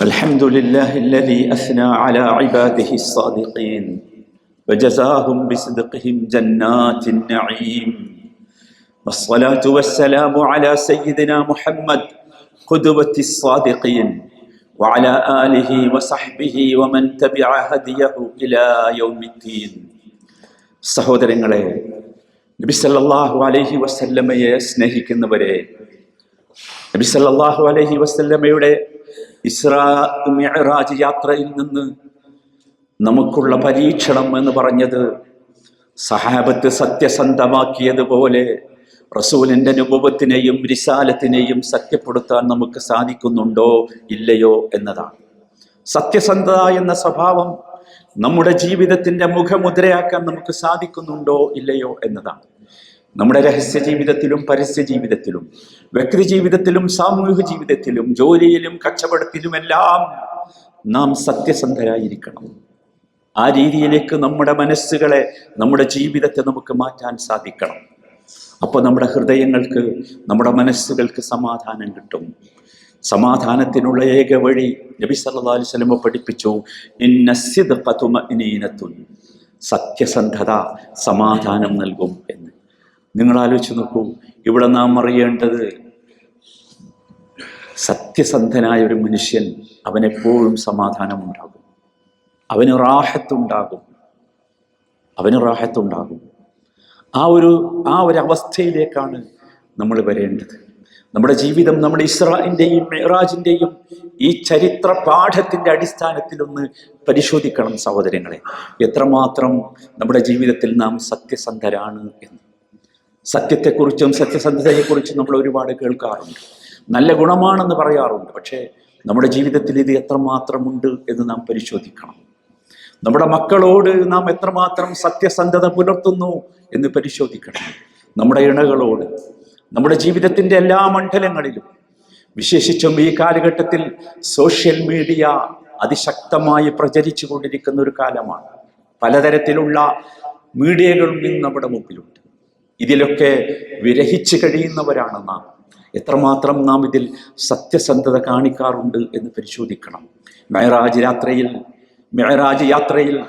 الحمد لله الذي اثنى على عباده الصادقين وجزاهم بصدقهم جنات النعيم والصلاه والسلام على سيدنا محمد قدوه الصادقين وعلى اله وصحبه ومن تبع هديه الى يوم الدين സഹോദരങ്ങളെ നബി സല്ലല്ലാഹു അലൈഹി വസല്ലമയെ സ്നേഹിക്കുന്നവരെ നബി സല്ലല്ലാഹു അലൈഹി വസല്ലമയുടെ ഇസ്രാ മിഅ്റാജ് യാത്രയിൽ നിന്ന് നമുക്കുള്ള പരീക്ഷണം എന്ന് പറഞ്ഞത് സഹാബത്ത് സത്യസന്ധമാക്കിയതുപോലെ റസൂലിന്റെ അനുഭവത്തിനെയും റിസാലത്തിനെയും സത്യപ്പെടുത്താൻ നമുക്ക് സാധിക്കുന്നുണ്ടോ ഇല്ലയോ എന്നതാണ്. സത്യസന്ധത എന്ന സ്വഭാവം നമ്മുടെ ജീവിതത്തിന്റെ മുഖമുദ്രയാക്കാൻ നമുക്ക് സാധിക്കുന്നുണ്ടോ ഇല്ലയോ എന്നതാണ്. നമ്മുടെ രഹസ്യ ജീവിതത്തിലും പരസ്യ ജീവിതത്തിലും വ്യക്തി ജീവിതത്തിലും സാമൂഹിക ജീവിതത്തിലും ജോലിയിലും കച്ചവടത്തിലും എല്ലാം നാം സത്യസന്ധരായിരിക്കണം. ആ രീതിയിലേക്ക് നമ്മുടെ മനസ്സുകളെ നമ്മുടെ ജീവിതത്തെ നമുക്ക് മാറ്റാൻ സാധിക്കണം. അപ്പോൾ നമ്മുടെ ഹൃദയങ്ങൾക്ക് നമ്മുടെ മനസ്സുകൾക്ക് സമാധാനം കിട്ടും. സമാധാനത്തിനുള്ള ഏക വഴി നബി സല്ലല്ലാഹു അലൈഹി വസല്ലം പഠിപ്പിച്ചു സത്യസന്ധത സമാധാനം നൽകും എന്ന്. നിങ്ങൾ ആലോചിച്ച് നോക്കൂ ഇവിടെ നാം അറിയേണ്ടത് സത്യസന്ധനായ ഒരു മനുഷ്യൻ അവനെപ്പോഴും സമാധാനമുണ്ടാകും. അവന് റാഹത്തുണ്ടാകും. അവന് റാഹത്തുണ്ടാകും. ആ ഒരു ആ ഒരു അവസ്ഥയിലേക്കാണ് നമ്മൾ വരേണ്ടത്. നമ്മുടെ ജീവിതം നമ്മുടെ ഇസ്രായിന്റെയും മെഹറാജിന്റെയും ഈ ചരിത്ര പാഠത്തിന്റെ അടിസ്ഥാനത്തിലൊന്ന് പരിശോധിക്കണം സഹോദരങ്ങളെ. എത്രമാത്രം നമ്മുടെ ജീവിതത്തിൽ നാം സത്യസന്ധരാണ് എന്ന്. സത്യത്തെക്കുറിച്ചും സത്യസന്ധതയെക്കുറിച്ചും നമ്മൾ ഒരുപാട് കേൾക്കാറുണ്ട്. നല്ല ഗുണമാണെന്ന് പറയാറുണ്ട്. പക്ഷേ നമ്മുടെ ജീവിതത്തിൽ ഇത് എത്രമാത്രമുണ്ട് എന്ന് നാം പരിശോധിക്കണം. നമ്മുടെ മക്കളോട് നാം എത്രമാത്രം സത്യസന്ധത പുലർത്തുന്നു എന്ന് പരിശോധിക്കണം. നമ്മുടെ ഇണകളോട് നമ്മുടെ ജീവിതത്തിന്റെ എല്ലാ മണ്ഡലങ്ങളിലും വിശേഷിച്ചും ഈ കാലഘട്ടത്തിൽ സോഷ്യൽ മീഡിയ അതിശക്തമായി പ്രചരിച്ചു കൊണ്ടിരിക്കുന്ന ഒരു കാലമാണ്. പലതരത്തിലുള്ള മീഡിയകളും ഇന്ന് നമ്മുടെ മുമ്പിലുണ്ട്. ഇതിലൊക്കെ വിരഹിച്ചു കഴിയുന്നവരാണ് നാം. എത്രമാത്രം നാം ഇതിൽ സത്യസന്ധത കാണിക്കാറുണ്ട് എന്ന് പരിശോധിക്കണം. മെഹറാജ് യാത്രയിൽ മെഹറാജ് യാത്രയിൽ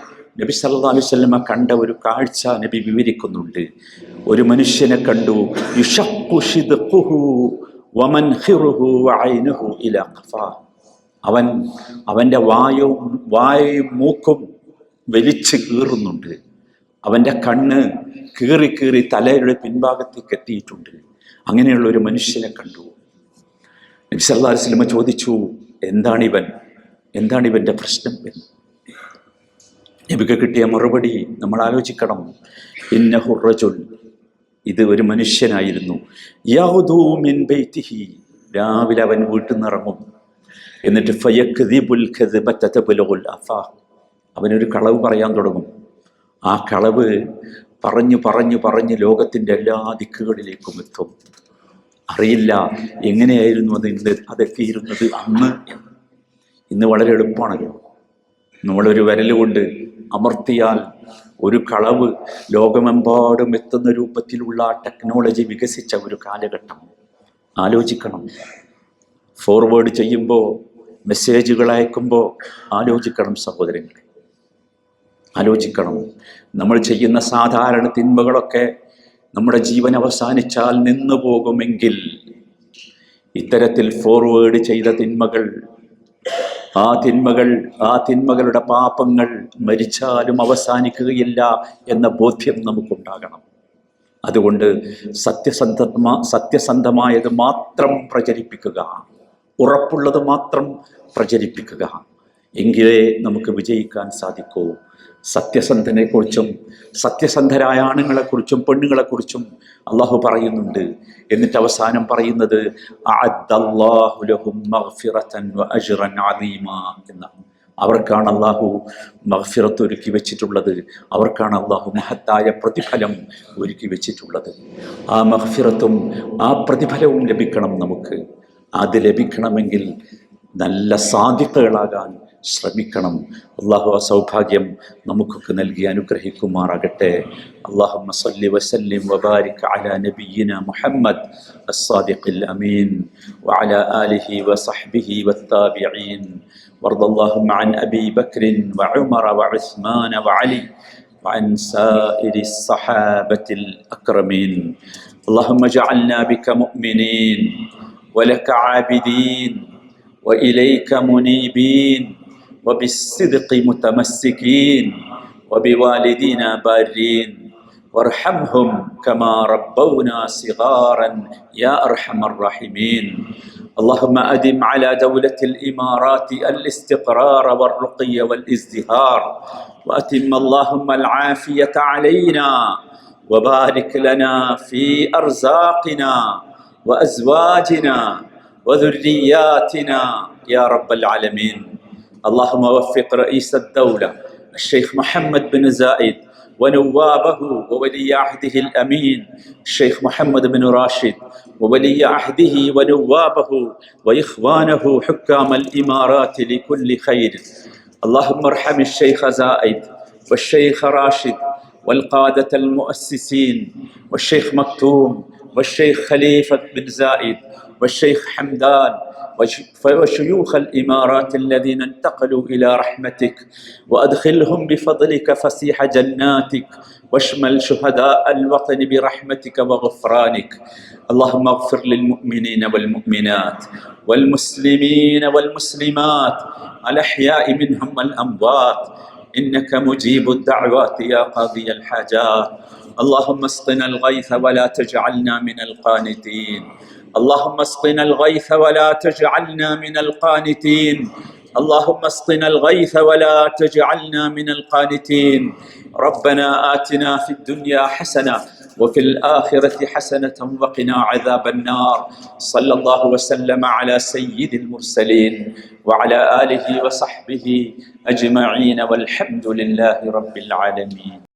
നബി സല്ലാ അലുസല്ലമ കണ്ട ഒരു കാഴ്ച നബി വിവരിക്കുന്നുണ്ട്. ഒരു മനുഷ്യനെ കണ്ടു അവൻ അവന്റെ വായും വായും മൂക്കും വലിച്ചു കീറുന്നുണ്ട്. അവന്റെ കണ്ണ് കീറി കീറി തലയുടെ പിൻഭാഗത്തേക്ക് എത്തിയിട്ടുണ്ട് അങ്ങനെയുള്ള ഒരു മനുഷ്യനെ കണ്ടു. നബി അലൈഹി വസല്ലമ ചോദിച്ചു എന്താണിവൻ? എന്താണിവന്റെ പ്രശ്നം? എന്ന്. നബിക്ക് കിട്ടിയ മറുപടി നമ്മൾ ആലോചിക്കണം. ഇന്ന ഹുറജുൽ ഇത് ഒരു മനുഷ്യനായിരുന്നു. ബൈത്തിഹി. രാവിലെ അവൻ വീട്ടിൽ നിന്നിറങ്ങും എന്നിട്ട് അഫാ. അവനൊരു കളവ് പറയാൻ തുടങ്ങും. ആ കളവ് പറഞ്ഞു പറഞ്ഞു പറഞ്ഞ് ലോകത്തിന്റെ എല്ലാ ദിക്കുകളിലേക്കും എത്തും. അറിയില്ല എങ്ങനെയായിരുന്നു അത് ഇന്ന് അതെത്തിയിരുന്നത് അന്ന് എന്ന്. ഇന്ന് വളരെ എളുപ്പമാണല്ലോ. നമ്മളൊരു വിരൽ കൊണ്ട് അമർത്തിയാൽ ഒരു കളവ് ലോകമെമ്പാടും എത്തുന്ന രൂപത്തിലുള്ള ടെക്നോളജി വികസിച്ച ഒരു കാലഘട്ടം. ആലോചിക്കണം. ഫോർവേഡ് ചെയ്യുമ്പോൾ മെസ്സേജുകൾ അയക്കുമ്പോൾ ആലോചിക്കണം സഹോദരങ്ങളെ. ആലോചിക്കണം. നമ്മൾ ചെയ്യുന്ന സാധാരണ തിന്മകളൊക്കെ നമ്മുടെ ജീവൻ അവസാനിച്ചാൽ നിന്നു പോകുമെങ്കിൽ ഇത്തരത്തിൽ ഫോർവേഡ് ചെയ്ത തിന്മകൾ ആ തിന്മകൾ ആ തിന്മകളുടെ പാപങ്ങൾ മരിച്ചാലും അവസാനിക്കുകയില്ല എന്ന ബോധ്യം നമുക്കുണ്ടാകണം. അതുകൊണ്ട് സത്യസന്ധമാ സത്യസന്ധമായത് മാത്രം പ്രചരിപ്പിക്കുക ഉറപ്പുള്ളത് മാത്രം പ്രചരിപ്പിക്കുക. എങ്കിലേ നമുക്ക് വിജയിക്കാൻ സാധിക്കൂ. സത്യസന്ധനെക്കുറിച്ചും സത്യസന്ധരായ ആണുങ്ങളെക്കുറിച്ചും പെണ്ണുങ്ങളെക്കുറിച്ചും അള്ളാഹു പറയുന്നുണ്ട്. എന്നിട്ട് അവസാനം പറയുന്നത് എന്നാണ്. അവർക്കാണ് അള്ളാഹു മഹഫിറത്ത് ഒരുക്കി വെച്ചിട്ടുള്ളത്. അവർക്കാണ് അള്ളാഹു മഹത്തായ പ്രതിഫലം ഒരുക്കി വെച്ചിട്ടുള്ളത്. ആ മഹഫിറത്തും ആ പ്രതിഫലവും ലഭിക്കണം നമുക്ക്. അത് ലഭിക്കണമെങ്കിൽ നല്ല സാധ്യതകളാകാൻ ശ്രമിക്കണം അള്ളാഹു ആ സൗഭാഗ്യം നമുക്കൊക്കെ നൽകി അനുഗ്രഹിക്കുമാറാകട്ടെ അള്ളാഹു സല്ലി വസല്ലിം വബാരിക് അല നബിയിന മുഹമ്മദ് الصادق الأمين وعلى آله وصحبه والتابعين وارض اللهم عن أبي بكر وعمر وعثمان وعلي وعن سائر الصحابة الأكرمين اللهم اجعلنا بك مؤمنين ولك عابدين وإليك منيبين وبالصدق متمسكين وبوالدينا بارين وارحمهم كما ربونا صغارا يا أرحم الراحمين. اللهم أدم على دولة الإمارات الاستقرار والرقي والازدهار وأتم اللهم العافية علينا وبارك لنا في أرزاقنا وأزواجنا وذرياتنا يا رب العالمين. اللهم وفق رئيس الدولة الشيخ محمد بن زايد ونوابه وولي عهده الأمين الشيخ محمد بن راشد وولي عهده ونوابه وإخوانه حكام الإمارات لكل خير. اللهم ارحم الشيخ زايد والشيخ راشد والقادة المؤسسين والشيخ مكتوم والشيخ خليفة بن زايد والشيخ حمدان وشيوخ الإمارات الذين انتقلوا إلى رحمتك وأدخلهم بفضلك فسيح جناتك واشمل شهداء الوطن برحمتك وغفرانك. اللهم اغفر للمؤمنين والمؤمنات والمسلمين والمسلمات الأحياء منهم والأموات. إنك مجيب الدعوات يا قاضي الحاجات. اللهم اسقنا الغيث ولا تجعلنا من القانتين. اللهم اسقنا الغيث ولا تجعلنا من القانتين. اللهم اسقنا الغيث ولا تجعلنا من القانتين. ربنا آتنا في الدنيا حسنة وفي الآخرة حسنة وقنا عذاب النار. صلى الله وسلم على سيد المرسلين وعلى آله وصحبه أجمعين والحمد لله رب العالمين.